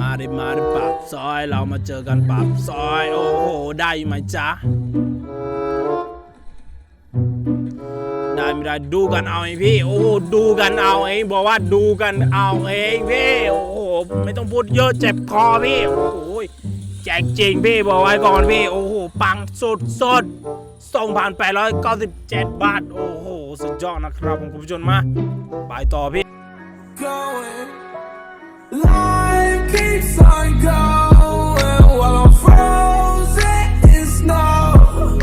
มาดิมาดิปากซอยเรามาเจอกันปากซอย โอ้โห ได้ไหมจ๊ะ ได้ไม่ได้ดูกันเอาเองพี่ โอ้โหดูกันเอาเองบอกว่าดูกันเอาเองพี่โอ้โหไม่ต้องพูดเยอะเจ็บคอพี่โอ้โหแจกจริงพี่บอกไว้ก่อนพี่ โอ้โหปังสุดสด2,897บเจ็ดบาท โอ้โหสุดยอดนะครับผมคุณผู้ชมมาไปต่อพี่ going. Life keeps on going while I'm frozen in snow.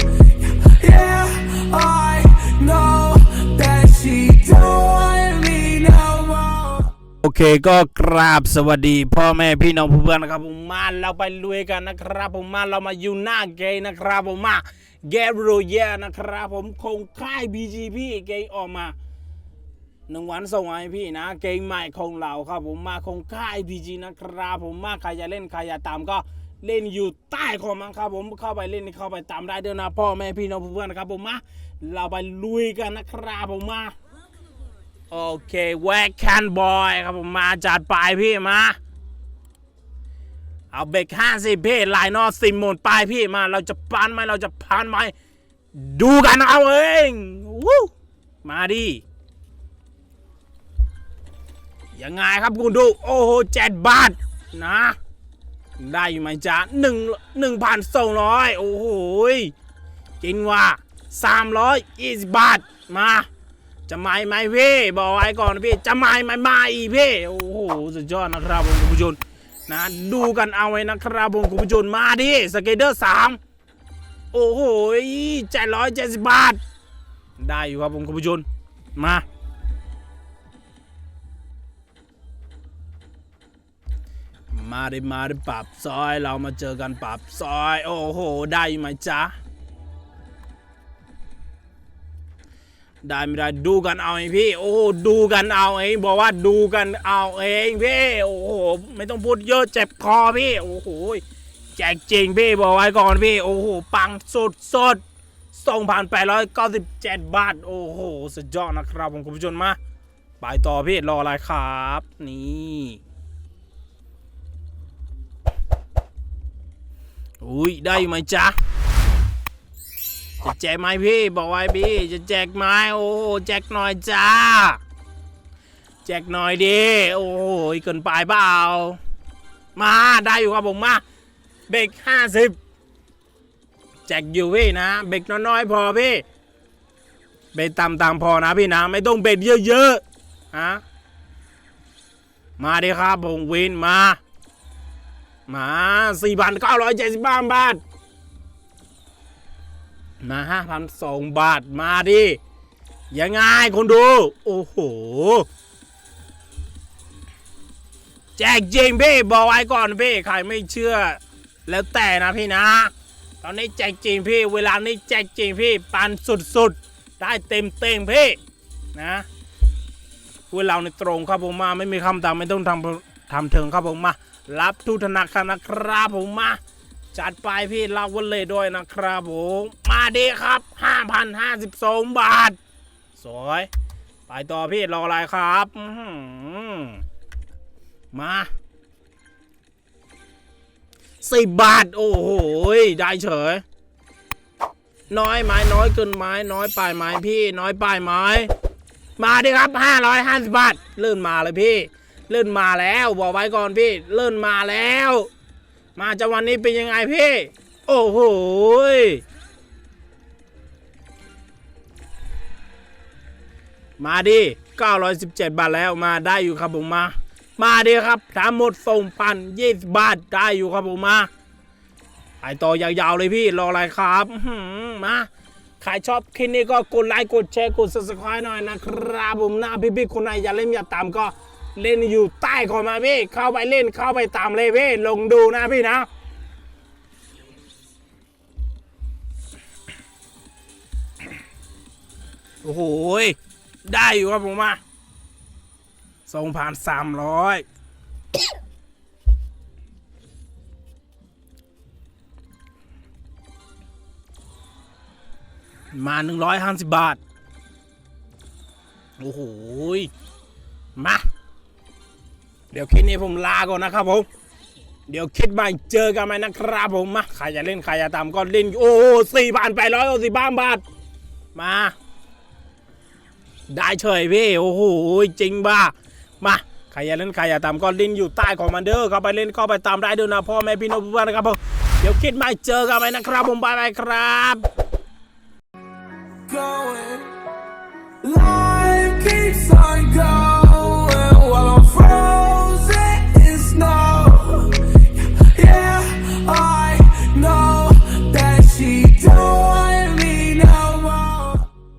Yeah, I know that she don't want me no more. โอเคก็กราบสวัสดี พ่อแม่พี่น้องเพื่อนนะครับผมมาเราไปลุยกันนะครับ ผมมาเรามาอยู่หน้าเกย์นะครับผมมาเกย์โรเยนะครับผมคงค่าย BGP เกย์ออกมา หนึ่งวันส่งให้พี่นะ เกย์ใหม่ของเราครับผมมาคงค่าย BG นะครับผมมาใครจะเล่นใครจะตามก็เล่นอยู่ใต้คอมมังครับผมเข้าไปเล่นเข้าไปตามได้เด้อนะพ่อแม่พี่น้องเพื่อนนะครับผมมาเราไปลุยกันนะครับผมมาโอเคแวกแคนบอยครับผมมาจัดไปพี่มาเอาเบรกห้าสิพี่ลายนอสิมหมดไปพี่มา เราจะพันไหมเราจะพันไหมดูกันเอาเองมาดิ ยังไงครับคุณดูโอ้โหเจ็ดบาทนะ ได้อยู่ไหมจ๊ะหนึ่งหนึ่งพันสองร้อยโอ้โหจริงว่ะสามร้อยยี่สิบบาทมาจะไม่ไหมพี่บอกไว้ก่อนพี่จะไม่ไหมม่อีพี่โอ้โหสุดยอดนะครับผมคุณผู้ชมนะดูกันเอาไว้นะครับผมคุณผู้ชมมาดิสเกเดอร์สามโอ้โหเจ็ดร้อยเจ็ดสิบบาท ได้อยู่ครับผมคุณผู้ชมมา มาดิมาดิปรับซอยเรามาเจอกันปรับซอย โอ้โห ได้ไหมจ๊ะ ได้ไม่ได้ดูกันเอาเองพี่ โอ้ดูกันเอาเองบอกว่าดูกันเอาเองพี่ โอ้โห ไม่ต้องพูดเยอะเจ็บคอพี่ โอ้โหแจกจริงพี่บอกไว้ก่อนพี่ โอ้โห ปังสุดสด2,897บาท โอ้โห สุดยอดนะครับผมคุณผู้ชมมาไปต่อพี่รออะไรครับ นี่ อุ้ยได้ไหมจ๊ะจะแจกไหมพี่บอกไว้พี่จะแจกไหมโอ้แจกหน่อยจ้า แจกหน่อยดิโอ้โหเกินไปเปล่ามาได้อยู่ครับผมมาเบรกห้าสิบแจกอยู่พี่นะเบรกน้อยๆพอพี่เบรกต่ำๆพอนะพี่นะ ไม่ต้องเบรกเยอะๆฮะมาดิครับผมวินมา มาสี่พันเก้าร้อยเจ็ดสิบบ้าบาท มาห้าพันสองบาทมาดิยังไงคนดู โอ้โห แจกจริงพี่บอกไว้ก่อนพี่ใครไม่เชื่อ แล้วแต่นะพี่นะ ตอนนี้แจกจริงพี่ เวลานี้แจกจริงพี่ปันสุดๆ ได้เต็มเต็มพี่นะเวลาในตรงครับผมมาไม่มีคำตามไม่ต้องทำทำเถิงครับผมมา รับทุกธนาคารนะครับผมมาจัดไปพี่เล่าวันเลยด้วยนะครับผมมาดีครับ 5,052 บาท สวย ไปต่อพี่รออะไรครับมาสิบบาท โอ้โหได้เฉย น้อยไหมน้อยเกินไหมน้อยไปไหมพี่ น้อยไปไหมมาดิครับ550บาท เลื่อนมาเลยพี่ เลื่อนมาแล้วบอกไว้ก่อนพี่เลื่อนมาแล้ว มาจังวันนี้เป็นยังไงพี่ โอ้โหมาดิ 917 บาทแล้วมาได้อยู่ครับผมมา มาดิครับทั้งหมดส่งพันยี่สิบบาทได้อยู่ครับผมมาไปต่อยาวๆเลยพี่รออะไรครับมาใครชอบคลิปนี้ก็กดไลค์กดแชร์กด subscribe หน่อยนะครับผมหน้าพี่ๆคนไหนอย่าเล่นอย่าตามก็ เล่นอยู่ใต้คอมมาพี่ เข้าไปเล่นเข้าไปตามเลยพี่ลงดูนะพี่นะโอ้โหยได้อยู่ครับผมมาสองพันสามร้อยมาหนึ่งร้อยห้าสิบบาท โอ้โหยมา เดี๋ยวคลิปนี้ผมลาก่อนนะครับผมเดี๋ยวคิดมาเจอกันไหมนะครับผมมาใครจะเล่นใครจะตามก็เล่นโอ้สี่พันแปดร้อยสิบบ้าบาทมา ได้เฉยพี่โอ้โหจริงบ้ามาใครอยากเล่นใครอยากตามก็ลิงก์อยู่ใต้ของมันเด้อเข้าไปเล่นเข้าไปตามได้ด้วยนะพ่อแม่พี่น้องเพื่อนนะครับผมเดี๋ยวคิดมาเจอกันไหมนะครับผมบายบายครับ going. Life